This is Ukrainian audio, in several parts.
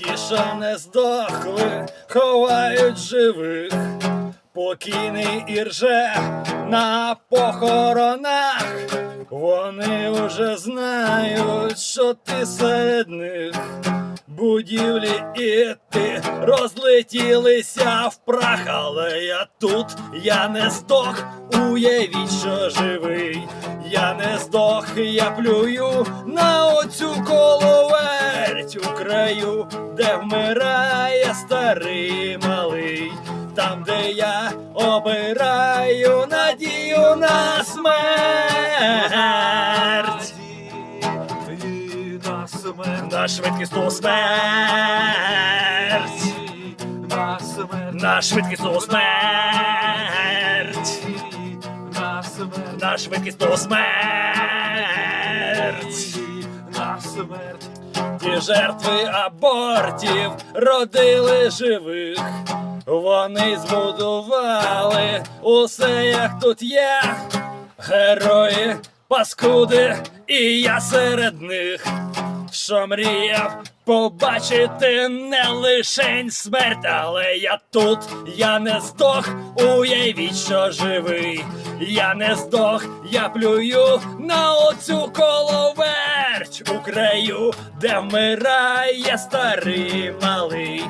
що не здохли, ховають живих, покійний ірже на похоронах. Вони уже знають, що ти серед них. Будівлі і ти розлетілися в прах, але я тут, я не здох, уявіть, що живий. Я не здох, я плюю на оцю у краю, де вмирає старий малий, там, де я обираю надію на смерть. І на смерть, На швидкісну смерть, на смерть, на швидкісну смерть, на смерть, на швидкісну смерть. на смерть. Ті жертви абортів родили живих. Вони збудували усе, як тут є. Герої, паскуди, і я серед них, що мріяв побачити не лишень смерть, але я тут, я не здох, уявіть, що живий. Я не здох, я плюю на оцю коловерть краю, де вмирає старий малий.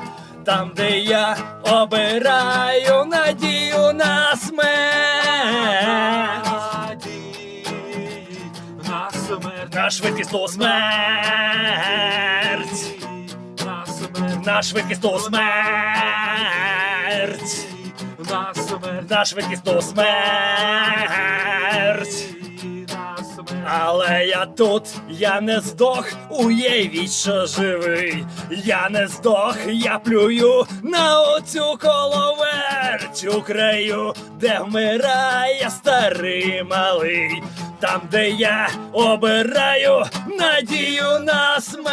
Там, де я обираю надію на смерть, Надії на смерть, на швидкісну смерть, на смерть, на швидкісну смерть, на смерть, на швидкісну смерть. смерть. Але я тут, я не здох, уявіть, що живий. Я не здох, я плюю на оцю коловерть у краю, де вмирає старий малий. Там, де я обираю надію на смерть.